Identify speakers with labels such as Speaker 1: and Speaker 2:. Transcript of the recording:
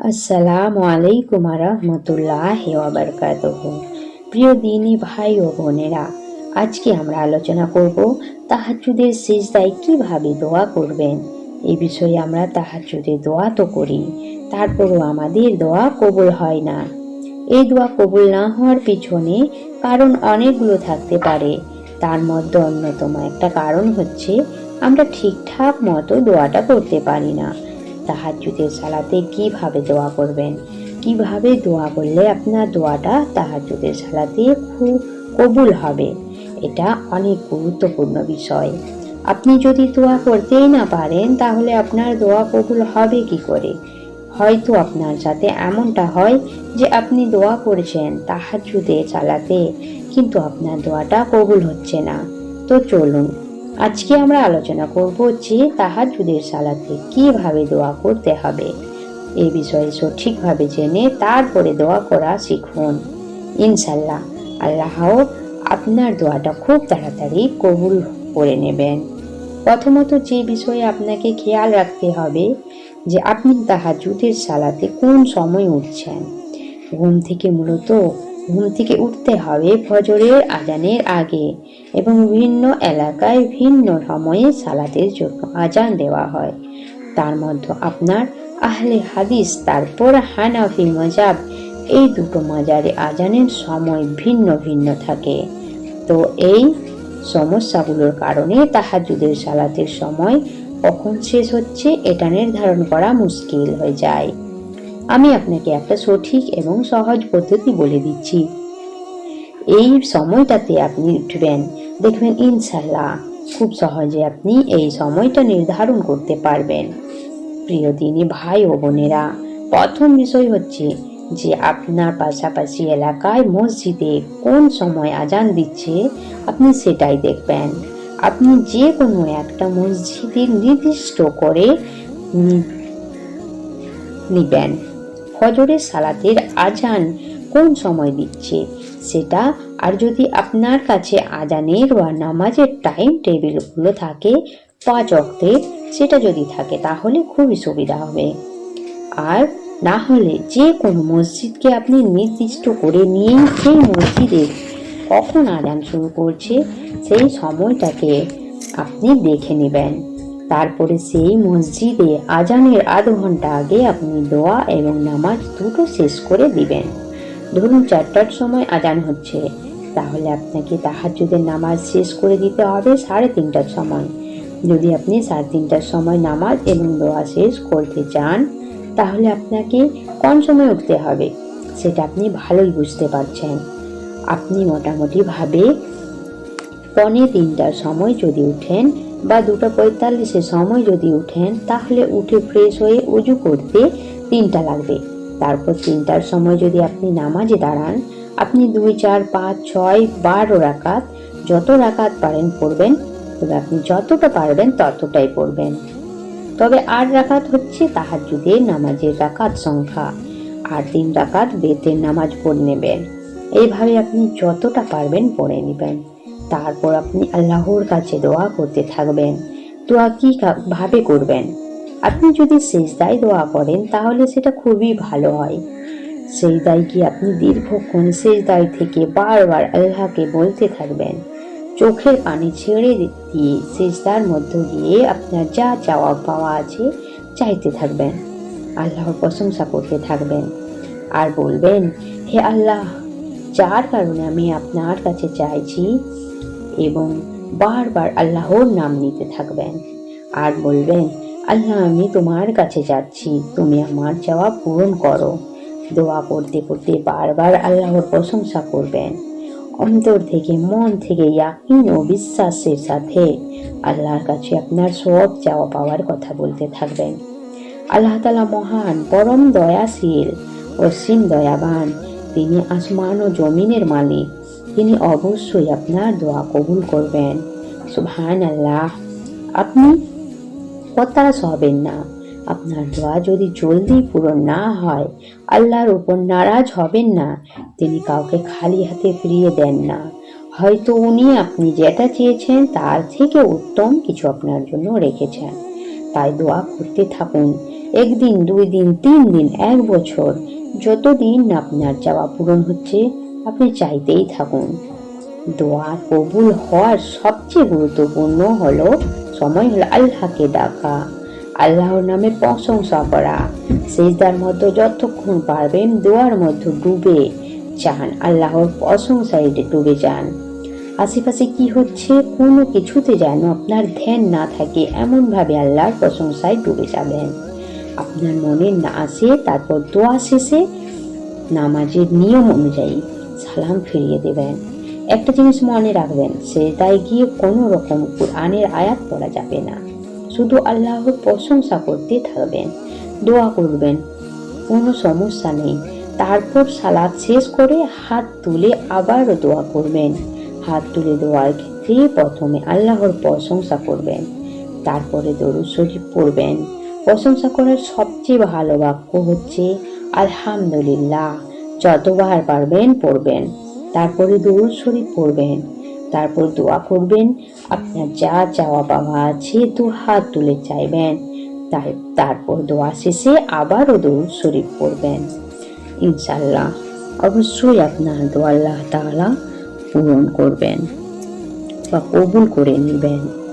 Speaker 1: আসসালামু আলাইকুম রহমতুল্লাহ ওবরকাতহ প্রিয় দিনী ভাই ও বোনেরা, আজকে আমরা আলোচনা করব তাহাজুদের সিজদায় কীভাবে দোয়া করবেন। এই বিষয়ে আমরা তাহাজুদে দোয়া তো করি, তারপরও আমাদের দোয়া কবুল হয় না। এই দোয়া কবুল না হওয়ার পিছনে কারণ অনেকগুলো থাকতে পারে। তার মধ্যে অন্যতম একটা কারণ হচ্ছে আমরা ঠিকঠাক মতো দোয়াটা করতে পারি না। তাহাজুদের সালাতে কীভাবে দোয়া করবেন? কীভাবে দোয়া করলে আপনার দোয়াটা তাহাজুদের সালাতে খুব কবুল হবে? এটা অনেক গুরুত্বপূর্ণ বিষয়। আপনি যদি দোয়া করতেই না পারেন, তাহলে আপনার দোয়া কবুল হবে কি করে? হয়তো আপনার সাথে এমনটা হয় যে আপনি দোয়া করছেন তাহাজুদে চালাতে কিন্তু আপনার দোয়াটা কবুল হচ্ছে না। তো চলুন আজকে আমরা আলোচনা করব যে তাহাজুদের সালাতে কীভাবে দোয়া করতে হবে। এ বিষয়ে সঠিকভাবে জেনে তারপরে দোয়া করা শিখুন। ইনশাল্লাহ আল্লাহ আপনার দোয়াটা খুব তাড়াতাড়ি কবুল করে নেবেন। প্রথমত যে বিষয়ে আপনাকে খেয়াল রাখতে হবে, যে আপনি তাহাজুদের সালাতে কোন সময় উঠছেন। ঘুম থেকে মূলত ঘুম থেকে উঠতে হবে ফজরের আজানের আগে এবং ভিন্ন এলাকায় ভিন্ন সময়ে সালাতের জন্য আজান দেওয়া হয়। তার মধ্যে আপনার আহলে হাদিস, তারপর হানাফি মজাব, এই দুটো মাজারে আজানের সময় ভিন্ন ভিন্ন থাকে। তো এই সমস্যাগুলোর কারণে তাহাজুদের সালাতের সময় কখন শেষ হচ্ছে, এটা নির্ধারণ করা মুশকিল হয়ে যায়। আমি আপনাকে একটা সঠিক এবং সহজ পদ্ধতি বলে দিচ্ছি। এই সময়টাতে আপনি উঠবেন। দেখবেন ইনশাল্লাহ খুব সহজে আপনি এই সময়টা নির্ধারণ করতে পারবেন। প্রিয় দিনী ভাই ও বোনেরা, প্রথম বিষয় হচ্ছে যে আপনার পাশাপাশি এলাকায় মসজিদে কোন সময় আজান দিচ্ছে, আপনি সেটাই দেখবেন। আপনি যে কোনো একটা মসজিদের নির্দিষ্ট করে নিবেন। ফজরের সালাতের আজান কোন সময় দিচ্ছে? সেটা আর যদি আপনার কাছে আজানের বা নামাজের টাইম টেবিলগুলো থাকে, পাঁচ অক্টের সেটা যদি থাকে, তাহলে খুবই সুবিধা হবে। আর না হলে যে কোনো মসজিদকে আপনি নির্দিষ্ট করে নিয়েই সেই মসজিদে কখন আজান শুরু করছে, সেই সময়টাকে আপনি দেখে নেবেন। তারপরে সেই মসজিদে আজানের আধ ঘণ্টা আগে আপনি দোয়া এবং নামাজ দুটো শেষ করে দিবেন। ধরুন চারটার সময় আজান হচ্ছে। তাহলে আপনাকে তাহাজুদের নামাজ শেষ করে দিতে হবে সাড়ে তিনটার সময়। যদি আপনি সাড়ে তিনটার সময় নামাজ এবং দোয়া শেষ করতে চান, তাহলে আপনাকে কোন সময় উঠতে হবে। সেটা আপনি ভালোই বুঝতে পারছেন। আপনি মোটামুটিভাবে পনে তিনটার সময় যদি উঠেন বা দুটো পঁয়তাল্লিশের সময় যদি উঠেন, তাহলে উঠে ফ্রেশ হয়ে উজু করতে তিনটা লাগবে। তারপর তিনটার সময় যদি আপনি নামাজে দাঁড়ান, আপনি দুই, চার, পাঁচ, ছয়, বারো রাকাত যত রাকাত পারেন পড়বেন, তবে আপনি যতটা পারবেন ততটাই পড়বেন। তবে আট রাকাত হচ্ছে তাহার তাহাজুদের নামাজের রাকাত সংখ্যা। আর তিন রাকাত বেতের নামাজ পড়ে নেবেন। এইভাবে আপনি যতটা পারবেন পড়ে নেবেন। তারপর আপনি আল্লাহর কাছে দোয়া করতে থাকবেন। দোয়া কি ভাবে করবেন? আপনি যদি সেজদায় দোয়া করেন, তাহলে সেটা খুবই ভালো হয়। সেই দায় কি আপনি দীর্ঘক্ষণ সেজদায় থেকে বারবার আল্লাহকে বলতে থাকবেন? চোখের পানি ছেড়ে দিয়ে সেজদার মধ্য দিয়ে আপনার যা চাওয়া পাওয়া আছে চাইতে থাকবেন। আল্লাহর প্রশংসা করতে থাকবেন। আর বলবেন, হে আল্লাহ, যার কারণে আমি আপনার কাছে চাইছি এবং বারবার আল্লাহর নাম নিতে থাকবেন। আর বলবেন, আল্লাহ, আমি তোমার কাছে যাচ্ছি। তুমি আমার চাওয়া পূরণ করো। দোয়া করতে করতে বারবার আল্লাহর প্রশংসা করবেন। অন্তর থেকে, মন থেকে ইয়াকিন ও বিশ্বাসের সাথে আল্লাহর কাছে আপনার সব চাওয়া পাওয়ার কথা বলতে থাকবেন। আল্লাহ তালা মহান, পরম দয়াশীল অসীম দয়াবান। তিনি আসমান ও জমিনের মালিক। তিনি অবশ্যই আপনার দোয়া কবুল করবেন। সুবহান আল্লাহ আপনি হতাশ হবেন না। আপনার দোয়া যদি জলদি পূরণ না হয়, আল্লাহর উপর নারাজ হবেন না, তিনি কাউকে খালি হাতে ফিরিয়ে দেন না। হয়তো উনি আপনি যেটা চেয়েছেন তার থেকে উত্তম কিছু আপনার জন্য রেখেছেন। তাই দোয়া করতে থাকুন। একদিন, দুই দিন, তিন দিন, এক বছর, যতদিন আপনার চাওয়া পূরণ হচ্ছে আপনি চাইতেই থাকুন। দোয়া কবুল হওয়ার সবচেয়ে গুরুত্বপূর্ণ হলো সময় হলো আল্লাহকে ডাকা, আল্লাহর নামে প্রশংসা করা, সেজদার মতো যতক্ষণ পারবেন দোয়ার মধ্যে ডুবে যান, আল্লাহর প্রশংসায় ডুবে যান। আশেপাশে কি হচ্ছে কোনো কিছুতে যেন আপনার ধ্যান না থাকে, এমনভাবে আল্লাহর প্রশংসায় ডুবে যাবেন। আপনার মনে না আসে, তারপর দোয়া শেষে নামাজের নিয়ম অনুযায়ী সালাম ফিরিয়ে দেবেন। একটা জিনিস মনে রাখবেন, সেটাই গিয়ে কোনো রকম কোরআনের আয়াত পড়া যাবে না। শুধু আল্লাহর প্রশংসা করতে থাকবেন, দোয়া করবেন, কোনো সমস্যা নেই। তারপর সালাদ শেষ করে হাত তুলে আবারও দোয়া করবেন। হাত তুলে দোয়ার ক্ষেত্রে প্রথমে আল্লাহর প্রশংসা করবেন, তারপরে দরুদ শরীফ পড়বেন। প্রশংসা করার সবচেয়ে ভালো বাক্য হচ্ছে, আলহামদুলিল্লাহ। যতবার পারবেন পড়বেন। তারপরে দরুদ শরীফ পড়বেন। তারপর দোয়া করবেন। আপনার যা চাওয়া পাওয়া আছে দু হাত তুলে চাইবেন। তাই তারপর দোয়া শেষে আবারও দরুদ শরীফ পড়বেন। ইনশাল্লাহ অবশ্যই আপনার দোয়া আল্লাহ তাআলা পূরণ করবেন বা কবুল করে নেবেন।